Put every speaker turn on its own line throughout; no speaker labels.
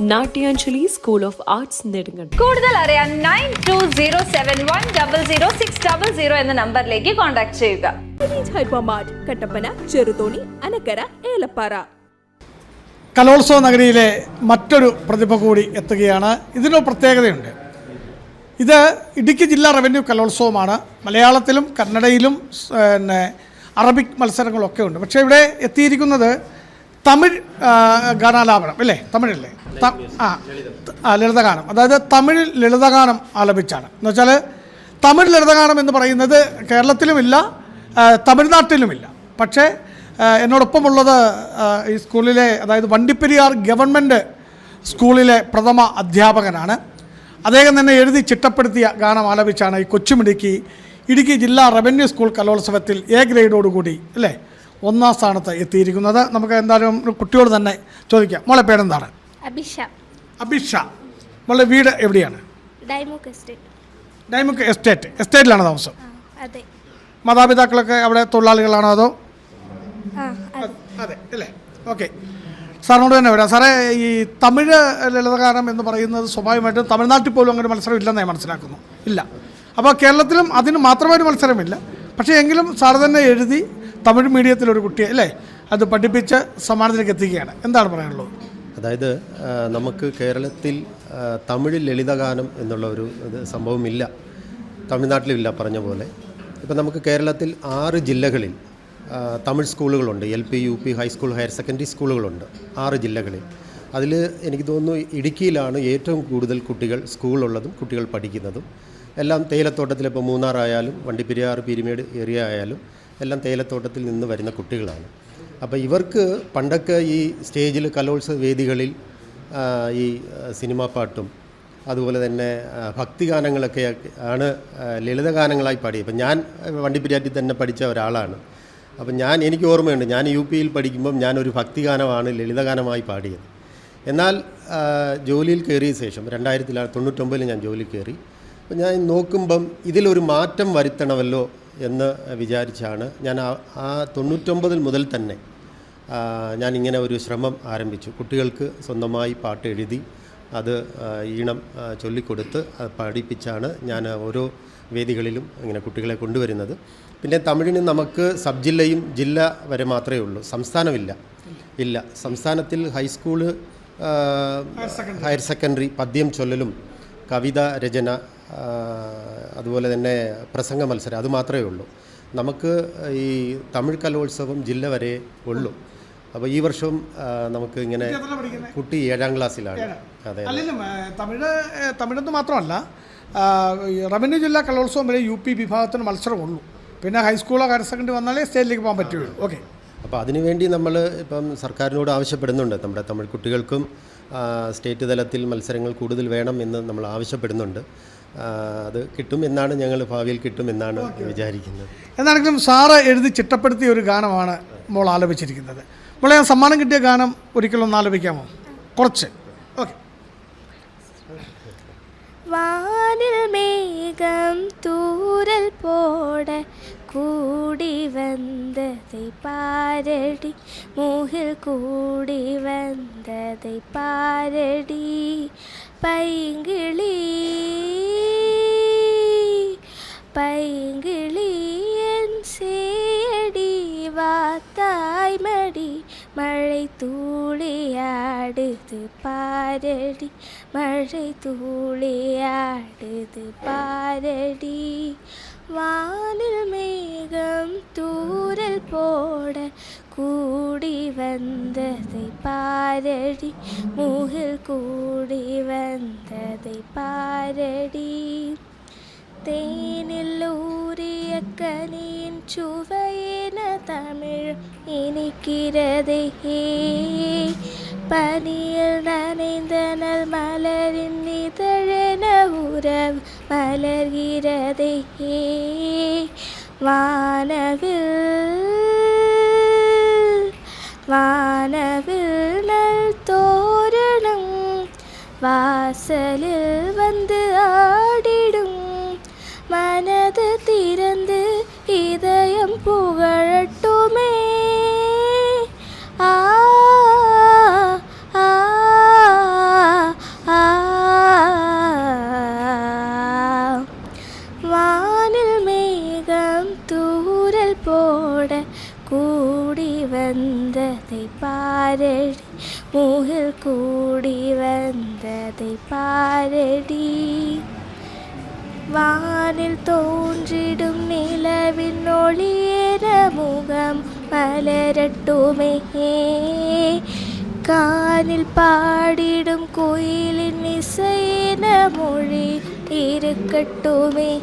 Natyanjali school of arts നെടുങ്ങൾ
കൂടുതൽ അറിയാൻ nine two zero seven one double zero six double zero എന്ന നമ്പറിലേക്ക് കോൺടാക്ട് ചെയ്യുക.
കട്ടപ്പന ചെറുതോണി അനക്കര ഏലപ്പാറ.
കലോത്സവ നഗരിയിലെ മറ്റൊരു പ്രതിഭ കൂടി എത്തുകയാണ്. ഇതിനൊരു പ്രത്യേകതയുണ്ട്. ഇത് ഇടുക്കി ജില്ലാ റവന്യൂ കലോത്സവമാണ്. മലയാളത്തിലും കന്നഡയിലും പിന്നെ അറബിക് മത്സരങ്ങളൊക്കെ ഉണ്ട്. പക്ഷേ ഇവിടെ എത്തിയിരിക്കുന്നത് തമിഴ് ഗാനാലാപനം അല്ലേ? തമിഴല്ലേ? ആ ലളിതഗാനം. അതായത് തമിഴ് ലളിതഗാനം ആലപിച്ചാണ്. എന്ന് വെച്ചാൽ തമിഴ് ലളിതഗാനം എന്ന് പറയുന്നത് കേരളത്തിലുമില്ല തമിഴ്നാട്ടിലുമില്ല. പക്ഷേ എന്നോടൊപ്പമുള്ളത് ഈ സ്കൂളിലെ അതായത് വണ്ടിപ്പെരിയാർ ഗവൺമെന്റ് സ്കൂളിലെ പ്രഥമ അധ്യാപകനാണ്. അദ്ദേഹം തന്നെ എഴുതി ചിട്ടപ്പെടുത്തിയ ഗാനം ആലപിച്ചാണ് ഈ കൊച്ചുമിടുക്കി ഇടുക്കി ജില്ലാ റവന്യൂ സ്കൂൾ കലോത്സവത്തിൽ എ ഗ്രേഡോടുകൂടി അല്ലേ? ഒന്നാം സ്ഥാനത്ത് എത്തിയിരിക്കുന്നത്. നമുക്ക് എന്തായാലും കുട്ടിയോട് തന്നെ ചോദിക്കാം. മോളെ പേരെന്താണ്?
അഭിഷ.
അഭിഷ. മോളെ വീട് എവിടെയാണ്?
Dymock estate.
Dymock estate. എസ്റ്റേറ്റിലാണ് താമസം.
അതെ.
മാതാപിതാക്കളൊക്കെ അവിടെ തൊഴിലാളികളാണോ അതോ? അതെ. അല്ലേ? ഓക്കെ. സാറിനോട് തന്നെ വരാം. സാറേ ഈ തമിഴ് ലളിതഗാനം എന്ന് പറയുന്നത് സ്വാഭാവികമായിട്ടും തമിഴ്നാട്ടിൽ പോലും അങ്ങനെ മത്സരം ഇല്ലെന്ന് ഞാൻ മനസ്സിലാക്കുന്നു. ഇല്ല. അപ്പോൾ കേരളത്തിലും അതിന് മാത്രമായൊരു മത്സരമില്ല. പക്ഷേ എങ്കിലും സാർ തന്നെ എഴുതി തമിഴ് മീഡിയത്തിലൊരു കുട്ടിയെ അല്ലേ? അത് പഠിപ്പിച്ച് സമ്മാനത്തിലേക്ക് എത്തിക്കുകയാണ്. എന്താണ് പറയാനുള്ളത്?
അതായത് നമുക്ക് കേരളത്തിൽ തമിഴ് ലളിതഗാനം എന്നുള്ള ഒരു സംഭവമില്ല. തമിഴ്നാട്ടിലില്ല പറഞ്ഞ പോലെ. ഇപ്പം നമുക്ക് കേരളത്തിൽ ആറ് ജില്ലകളിൽ Tamil സ്കൂളുകളുണ്ട്. L P U P high school higher secondary സ്കൂളുകളുണ്ട് ആറ് ജില്ലകളിൽ. അതിൽ എനിക്ക് തോന്നുന്നു ഇടുക്കിയിലാണ് ഏറ്റവും കൂടുതൽ കുട്ടികൾ സ്കൂളുള്ളതും കുട്ടികൾ പഠിക്കുന്നതും. എല്ലാം തേയിലത്തോട്ടത്തിൽ ഇപ്പോൾ മൂന്നാറായാലും വണ്ടിപ്പെരിയാർ പീരിമേട് ഏരിയ ആയാലും എല്ലാം തേയിലത്തോട്ടത്തിൽ നിന്ന് വരുന്ന കുട്ടികളാണ്. അപ്പോൾ ഇവർക്ക് പണ്ടൊക്കെ ഈ സ്റ്റേജിൽ കലോത്സവ വേദികളിൽ ഈ സിനിമാ പാട്ടും അതുപോലെ തന്നെ ഭക്തിഗാനങ്ങളൊക്കെ ആണ് ലളിതഗാനങ്ങളായി പാടിയത്. അപ്പം ഞാൻ വണ്ടിപ്പെരിയാറ്റിൽ തന്നെ പഠിച്ച ഒരാളാണ്. അപ്പം ഞാൻ എനിക്ക് ഓർമ്മയുണ്ട് ഞാൻ യു പിയിൽ പഠിക്കുമ്പം ഞാനൊരു ഭക്തിഗാനമാണ് ലളിതഗാനമായി പാടിയത്. എന്നാൽ ജോലിയിൽ കയറിയ ശേഷം രണ്ടായിരത്തിലാണ് തൊണ്ണൂറ്റൊമ്പതിൽ ഞാൻ ജോലി കയറി അപ്പം ഞാൻ നോക്കുമ്പം ഇതിലൊരു മാറ്റം വരുത്തണമല്ലോ എന്ന് വിചാരിച്ചാണ് ഞാൻ ആ തൊണ്ണൂറ്റൊമ്പതിൽ മുതൽ തന്നെ ഞാനിങ്ങനെ ഞാൻ ഇങ്ങനെ ഒരു ശ്രമം ആരംഭിച്ചു. കുട്ടികൾക്ക് സ്വന്തമായി പാട്ട് എഴുതി അത് ഈണം ചൊല്ലിക്കൊടുത്ത് അത് പഠിപ്പിച്ചാണ് ഞാൻ ഓരോ വേദികളിലും ഇങ്ങനെ കുട്ടികളെ കൊണ്ടുവരുന്നത്. പിന്നെ തമിഴിന് നമുക്ക് സബ് ജില്ലയും ജില്ല വരെ മാത്രമേ ഉള്ളൂ. സംസ്ഥാനമില്ല. ഇല്ല. സംസ്ഥാനത്തിൽ ഹൈസ്കൂൾ ഹയർ സെക്കൻഡറി പദ്യം ചൊല്ലലും കവിത രചന അതുപോലെ തന്നെ പ്രസംഗ മത്സരം അത് മാത്രമേ ഉള്ളൂ. നമുക്ക് ഈ തമിഴ് കലോത്സവം ജില്ല വരെ ഉള്ളൂ. അപ്പോൾ ഈ വർഷം നമുക്ക് ഇങ്ങനെ കുട്ടി ഏഴാം ക്ലാസ്സിലാണ്. അതെ
തമിഴ് തമിഴെന്ന് മാത്രമല്ല റവന്യൂ ജില്ലാ കലോത്സവം വരെ യു പി വിഭാഗത്തിന് മത്സരമുള്ളൂ പിന്നെ ഹൈസ്കൂളോ ഹയർ സെക്കൻഡറി വന്നാലേ സ്റ്റേറ്റിലേക്ക് പോകാൻ പറ്റുകയുള്ളൂ. ഓക്കെ.
അപ്പോൾ അതിനുവേണ്ടി നമ്മൾ ഇപ്പം സർക്കാരിനോട് ആവശ്യപ്പെടുന്നുണ്ട്. നമ്മുടെ തമിഴ് കുട്ടികൾക്കും സ്റ്റേറ്റ് തലത്തിൽ മത്സരങ്ങൾ കൂടുതൽ വേണം എന്ന് നമ്മൾ ആവശ്യപ്പെടുന്നുണ്ട്. അത് കിട്ടും എന്നാണ് ഞങ്ങൾ ഭാവിയിൽ കിട്ടും എന്നാണ് വിചാരിക്കുന്നത്.
എന്താണെങ്കിലും സാറ് എഴുതി ചിട്ടപ്പെടുത്തിയ ഒരു ഗാനമാണ് മോൾ ആലപിച്ചിരിക്കുന്നത്. മോളെ ആ സമ്മാനം കിട്ടിയ ഗാനം ഒരിക്കലും ഒന്ന് ആലപിക്കാമോ? കുറച്ച്. ഓക്കെ.
തൂരൽ പോടെ കൂടി വന്നതൈ പാരടി മൂഹിൽ കൂടി വന്നതൈ പാരടി പൈങ്കിളി പൈങ്കിളി എൻ സേടി വാത്തായ് മടി மழை தூளியாடுது பாரடி மழை தூளியாடுது பாரடி வானில் மேகம் தூரல் போட கூடி வந்ததை பாரடி. முகில் கூடி வந்ததை பாரடி. தேனில் ஊறிய கனியின் சுவையின தமிழ் இனிக்கிறதே. பனியில் நனைந்தனல் மலரின் இதழென உறவு மலர்கிறதே. வானவில் வானவில் நல் தோரணம் வாசலில் வந்து ஆடிடும். மனது திறந்து இதயம் புகழட்டும். பாரடி மூகில் கூடி வந்ததை பாரடி. வானில் தோன்றிடும் நிலவின் ஒளியேற முகம் மலரட்டுமே. கானில் பாடிடும் குயிலின் இசையின மொழி இருக்கட்டுமே.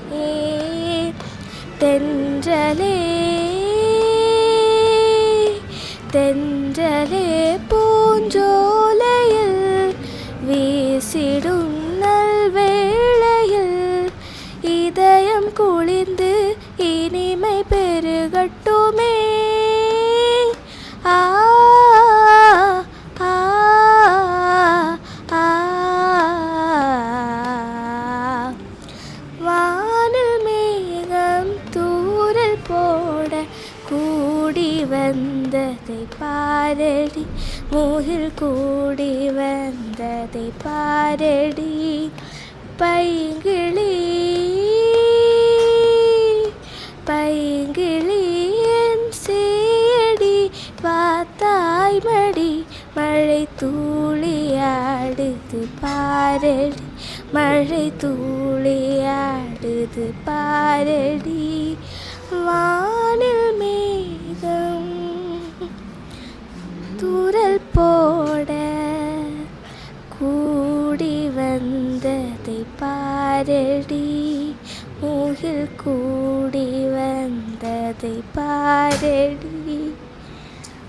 தென்றலே தென்றலே பூஞ்சோலையில் வீசிடும் பாரடி மூகில் கூடி வந்ததை பாரடி பைங்கிளி பைங்கிளி என் சேடி பார்த்தாய் மடி மழை தூளியாடுது பாரடி மழை தூளியாடுது பாரடி வானில் ஊரல் போட கூடி வந்ததை பாரடி மூகில் கூடி വന്നതേ പാരടി.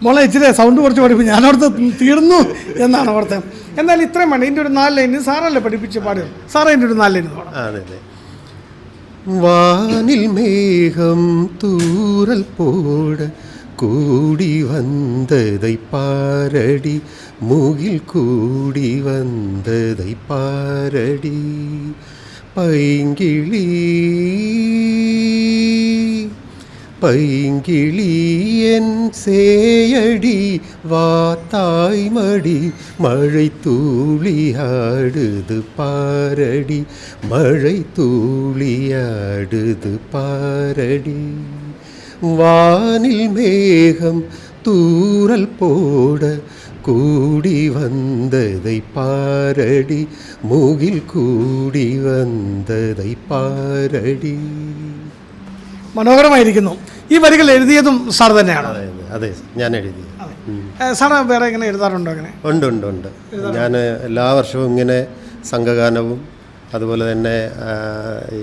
മോളെ ഇച്ചിരി സൗണ്ട് കുറച്ച് പഠിപ്പിച്ചു ഞാനവിടുത്തെ തീർന്നു എന്നാണ് അവിടുത്തെ എന്നാൽ ഇത്രയും വേണം എന്റെ ഒരു നാല് ലൈന് സാറല്ലേ പഠിപ്പിച്ച് പാടും സാറേ എന്റെ ഒരു നാല് ലൈന്
വാനിൽ മേഘം തൂറൽ പോട கூடி வந்ததை பாரடி. முகில் கூடி வந்ததை பாரடி. பைங்கிளி பைங்கிளி என் சேயடி. வாத்தாய்மடி மழை தூளியாடுது பாரடி. மழை தூளியாடுது பாரடி. വാനിൽ മേഘം തൂറൽ പോട് കൂടി വന്നതൈ പാരടി. മുകിൽ കൂടി വന്നതൈ പാരടി.
മനോഹരമായിരിക്കുന്നു. ഈ വരികൾ എഴുതിയതും സാർ തന്നെയാണ്.
അതെ ഞാൻ എഴുതി.
സാർ വേറെ ഇങ്ങനെ എഴുതാറുണ്ടോ അങ്ങനെ?
ഉണ്ട് ഉണ്ട് ഉണ്ട്. ഞാൻ എല്ലാ വർഷവും ഇങ്ങനെ സംഘഗാനവും അതുപോലെ തന്നെ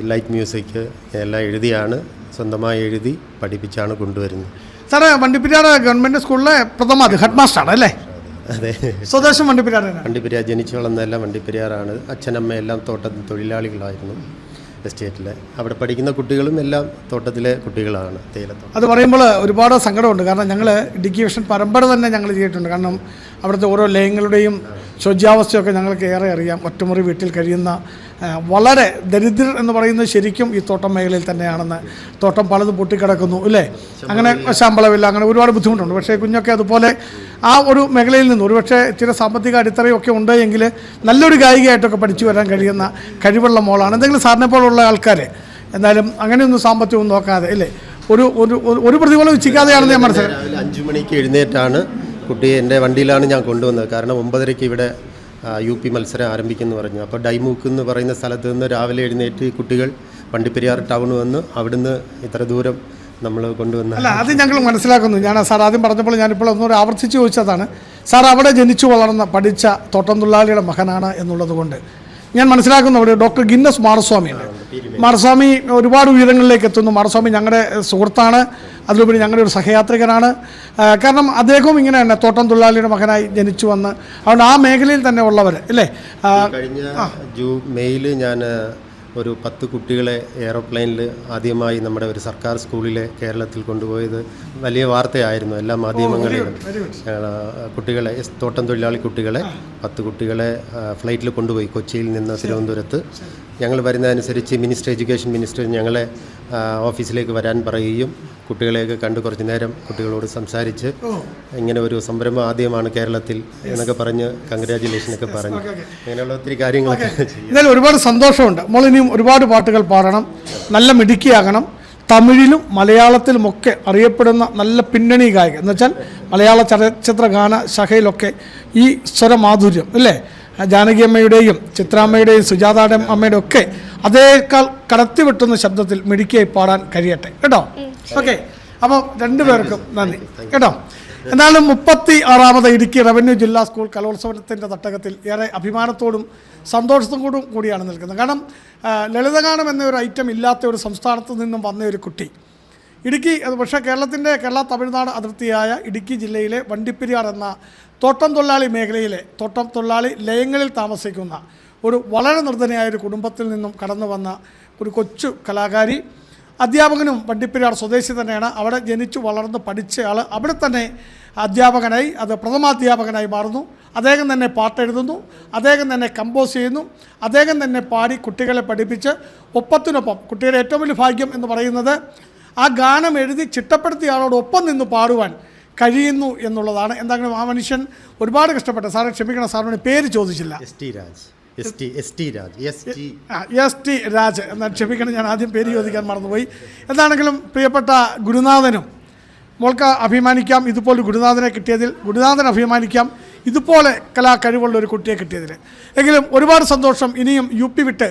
ലൈറ്റ് മ്യൂസിക് എല്ലാം എഴുതിയാണ്. സ്വന്തമായി എഴുതി പഠിപ്പിച്ചാണ് കൊണ്ടുവരുന്നത്.
സാറേ വണ്ടിപ്പിരാട് ഗവൺമെന്റ് സ്കൂളിലെ പ്രഥമ ഹെഡ് മാസ്റ്ററാണ് അല്ലേ?
അതെ.
സ്വദേശം വണ്ടിപ്പെരിയാർ വണ്ടിപ്പിരിയാർ
വണ്ടിപ്പെരിയാർ ജനിച്ചു വളർന്നതെല്ലാം വണ്ടിപ്പെരിയാറാണ്. അച്ഛനമ്മ എല്ലാം തോട്ടത്തിൽ തൊഴിലാളികളായിരുന്നു എസ്റ്റേറ്റിലെ. അവിടെ പഠിക്കുന്ന കുട്ടികളും എല്ലാം തോട്ടത്തിലെ കുട്ടികളാണ് തേയിലത്തോട്ടം.
അത് പറയുമ്പോൾ ഒരുപാട് സങ്കടമുണ്ട്. കാരണം ഞങ്ങൾ ഇടുക്കി വിഷൻ പരമ്പര തന്നെ ഞങ്ങൾ ചെയ്തിട്ടുണ്ട്. കാരണം അവിടുത്തെ ഓരോ ലയങ്ങളുടെയും ശുചിയാവസ്ഥയൊക്കെ ഞങ്ങൾക്ക് ഏറെ അറിയാം. ഒറ്റമുറി വീട്ടിൽ കഴിയുന്ന വളരെ ദരിദ്രർ എന്ന് പറയുന്നത് ശരിക്കും ഈ തോട്ടം മേഖലയിൽ തന്നെയാണെന്ന്. തോട്ടം പലതും പൊട്ടിക്കിടക്കുന്നു അല്ലേ? അങ്ങനെ ശമ്പളമില്ല. അങ്ങനെ ഒരുപാട് ബുദ്ധിമുട്ടുണ്ട്. പക്ഷേ കുഞ്ഞൊക്കെ അതുപോലെ ആ ഒരു മേഖലയിൽ നിന്ന് ഒരുപക്ഷെ ചില സാമ്പത്തിക അടിത്തറയൊക്കെ ഉണ്ട് എങ്കിൽ നല്ലൊരു ഗായികയായിട്ടൊക്കെ പഠിച്ചു വരാൻ കഴിയുന്ന കഴിവുള്ള മോളാണ്. എന്തെങ്കിലും സാറിനെ പോലുള്ള ആൾക്കാർ എന്നാലും അങ്ങനെയൊന്നും സാമ്പത്തികമൊന്നും നോക്കാതെ അല്ലേ? ഒരു ഒരു ഒരു- ഒരു പ്രതിഫലം ഇച്ഛിക്കാതെയാണെന്ന് ഞാൻ മനസ്സിലാക്കി
അഞ്ചു മണിക്ക് എഴുന്നേറ്റാണ്. കുട്ടിയെ എന്റെ വണ്ടിയിലാണ് ഞാൻ കൊണ്ടുവന്നത്. കാരണം ഒമ്പതരയ്ക്ക് ഇവിടെ യു പി മത്സരം ആരംഭിക്കുമെന്ന് പറഞ്ഞു. അപ്പോൾ ഡൈമൂക്ക് എന്ന് പറയുന്ന സ്ഥലത്ത് നിന്ന് രാവിലെ എഴുന്നേറ്റ് കുട്ടികൾ വണ്ടിപ്പെരിയാർ ടൗൺ വന്ന് അവിടുന്ന് ഇത്ര ദൂരം നമ്മൾ കൊണ്ടുവന്ന
അല്ല അത് ഞങ്ങൾ മനസ്സിലാക്കുന്നു. ഞാൻ സാർ ആദ്യം പറഞ്ഞപ്പോൾ ഞാനിപ്പോൾ ഒന്നുകൂടെ ആവർത്തിച്ച് ചോദിച്ചതാണ് സാർ അവിടെ ജനിച്ചു വളർന്ന പഠിച്ച തോട്ടം തൊഴിലാളിയുടെ മകനാണ് എന്നുള്ളത് കൊണ്ട്. ഞാൻ മനസ്സിലാക്കുന്നു അവിടെ ഡോക്ടർ ഗിന്നസ് മാറസ്വാമിയുണ്ട് മാറസ്വാമി ഒരുപാട് ഉയരങ്ങളിലേക്ക് എത്തുന്നു. മാറസ്വാമി ഞങ്ങളുടെ സുഹൃത്താണ്. അതിലുപരി ഞങ്ങളുടെ ഒരു സഹയാത്രികനാണ്. കാരണം അദ്ദേഹവും ഇങ്ങനെ തന്നെ തോട്ടം തൊഴിലാളിയുടെ മകനായി ജനിച്ചു വന്ന് അതുകൊണ്ട് ആ മേഖലയിൽ തന്നെ ഉള്ളവർ അല്ലേ
കഴിഞ്ഞ ജൂ മെയ്യിൽ ഞാൻ ഒരു പത്ത് കുട്ടികളെ എയറോപ്ലെയിനിൽ ആദ്യമായി നമ്മുടെ ഒരു സർക്കാർ സ്കൂളിലെ കേരളത്തിൽ കൊണ്ടുപോയത് വലിയ വാർത്തയായിരുന്നു എല്ലാ മാധ്യമങ്ങളിലും. കുട്ടികളെ തോട്ടം തൊഴിലാളി കുട്ടികളെ പത്ത് കുട്ടികളെ ഫ്ലൈറ്റിൽ കൊണ്ടുപോയി കൊച്ചിയിൽ നിന്ന് തിരുവനന്തപുരത്ത്. ഞങ്ങൾ വരുന്നതനുസരിച്ച് മിനിസ്റ്റർ എഡ്യൂക്കേഷൻ മിനിസ്റ്റർ ഞങ്ങളെ ഓഫീസിലേക്ക് വരാൻ പറയുകയും കുട്ടികളെയൊക്കെ കണ്ട് കുറച്ച് നേരം കുട്ടികളോട് സംസാരിച്ച് ഇങ്ങനെ ഒരു സംരംഭം ആദ്യമാണ് കേരളത്തിൽ എന്നൊക്കെ പറഞ്ഞ് കൺഗ്രാജുലേഷനൊക്കെ പറഞ്ഞു. അങ്ങനെയുള്ള ഒത്തിരി കാര്യങ്ങളൊക്കെ
ഇതിൽ ഒരുപാട് സന്തോഷമുണ്ട്. നമ്മൾ ഇനിയും ഒരുപാട് പാട്ടുകൾ പാടണം. നല്ല മിടുക്കിയാകണം. തമിഴിലും മലയാളത്തിലുമൊക്കെ അറിയപ്പെടുന്ന നല്ല പിന്നണി ഗായകൻ. എന്നുവെച്ചാൽ മലയാള ചലച്ചിത്ര ഗാന ശാഖയിലൊക്കെ ഈ സ്വരമാധുര്യം അല്ലേ? ജാനകി അമ്മയുടെയും ചിത്രാമ്മയുടെയും സുജാതാടെ അമ്മയുടെ ഒക്കെ അതേക്കാൾ കടത്തി വിട്ടുന്ന ശബ്ദത്തിൽ മിടുക്കിയായി പാടാൻ കഴിയട്ടെ. കേട്ടോ? ഓക്കെ. അപ്പോൾ രണ്ടുപേർക്കും നന്ദി. കേട്ടോ? എന്നാലും മുപ്പത്തി ആറാമത് ഇടുക്കി റവന്യൂ ജില്ലാ സ്കൂൾ കലോത്സവത്തിന്റെ തട്ടകത്തിൽ ഏറെ അഭിമാനത്തോടും സന്തോഷത്തോടും കൂടിയാണ് നിൽക്കുന്നത്. കാരണം ലളിതഗാനം എന്ന ഒരു ഐറ്റം ഇല്ലാത്ത ഒരു സംസ്ഥാനത്ത് നിന്നും വന്ന ഒരു കുട്ടി ഇടുക്കി പക്ഷേ കേരളത്തിന്റെ കേരള തമിഴ്നാട് അതിർത്തിയായ ഇടുക്കി ജില്ലയിലെ വണ്ടിപ്പെരിയാർ എന്ന തോട്ടം തൊഴിലാളി മേഖലയിലെ തോട്ടം തൊഴിലാളി ലയങ്ങളിൽ താമസിക്കുന്ന ഒരു വളരെ നിർധനയായ ഒരു കുടുംബത്തിൽ നിന്നും കടന്നു വന്ന ഒരു കൊച്ചു കലാകാരി. അധ്യാപകനും വണ്ടിപ്പെരിയാർ സ്വദേശി തന്നെയാണ്. അവിടെ ജനിച്ചു വളർന്ന് പഠിച്ചയാൾ അവിടെ തന്നെ അധ്യാപകനായി അത് പ്രഥമാധ്യാപകനായി മാറുന്നു. അദ്ദേഹം തന്നെ പാട്ടെഴുതുന്നു അദ്ദേഹം തന്നെ കമ്പോസ് ചെയ്യുന്നു അദ്ദേഹം തന്നെ പാടി കുട്ടികളെ പഠിപ്പിച്ച് ഒപ്പത്തിനൊപ്പം കുട്ടിയുടെ ഏറ്റവും വലിയ ഭാഗ്യം എന്ന് പറയുന്നത് ആ ഗാനം എഴുതി ചിട്ടപ്പെടുത്തിയ ആളോട് ഒപ്പം നിന്ന് പാടുവാൻ കഴിയുന്നു എന്നുള്ളതാണ്. എന്താണെങ്കിലും ആ മനുഷ്യൻ ഒരുപാട് കഷ്ടപ്പെട്ട സാറെ ക്ഷമിക്കണം സാറിന് പേര് ചോദിച്ചില്ല.
S T Raj S T S T Raj S T.
S T Raj. എന്നാൽ ക്ഷമിക്കണം ഞാൻ ആദ്യം പേര് ചോദിക്കാൻ മറന്നുപോയി. എന്താണെങ്കിലും പ്രിയപ്പെട്ട ഗുരുനാഥനും മോൾക്ക് അഭിമാനിക്കാം ഇതുപോലെ ഗുരുനാഥനെ കിട്ടിയതിൽ. ഗുരുനാഥൻ അഭിമാനിക്കാം ഇതുപോലെ കലാ കഴിവുള്ള ഒരു കുട്ടിയെ കിട്ടിയതിൽ. എങ്കിലും ഒരുപാട് സന്തോഷം ഇനിയും യു പി വിട്ട്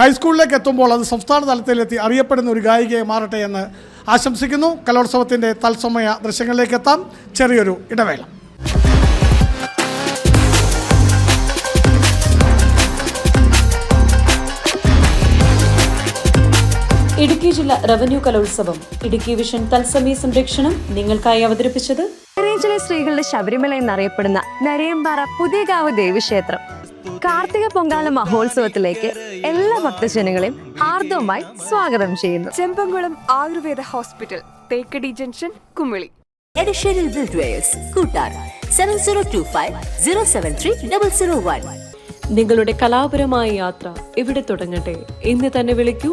ഹൈസ്കൂളിലേക്ക് എത്തുമ്പോൾ അത് സംസ്ഥാന തലത്തിലെത്തി അറിയപ്പെടുന്ന ഒരു ഗായികയെ മാറട്ടെ എന്ന് ആശംസിക്കുന്നു. കലോത്സവത്തിന്റെ തത്സമയ ദൃശ്യങ്ങളിലേക്ക് എത്താം. ചെറിയൊരു ഇടവേള.
ഇടുക്കി ജില്ല റവന്യൂ കലോത്സവം. ഇടുക്കി വിഷൻ തത്സമയ സംരക്ഷണം നിങ്ങൾക്കായി അവതരിപ്പിച്ചത്
ചില സ്ത്രീകളുടെ ശബരിമല എന്നറിയപ്പെടുന്ന നരയമ്പാറ പുതിയകാവ് ദേവീക്ഷേത്രം. കാർത്തിക പൊങ്കാല മഹോത്സവത്തിലേക്ക് എല്ലാ ഭക്തജനങ്ങളെയും ഹാർദവുമായി സ്വാഗതം ചെയ്യുന്നു.
Chembankulam Ayurveda hospital Thekkady junction Kumily.
Additional buildwares Koottar seven zero two five zero seven three double zero one.
നിങ്ങളുടെ കലാപരമായ യാത്ര ഇവിടെ തുടങ്ങട്ടെ. ഇന്ന് തന്നെ വിളിക്കൂ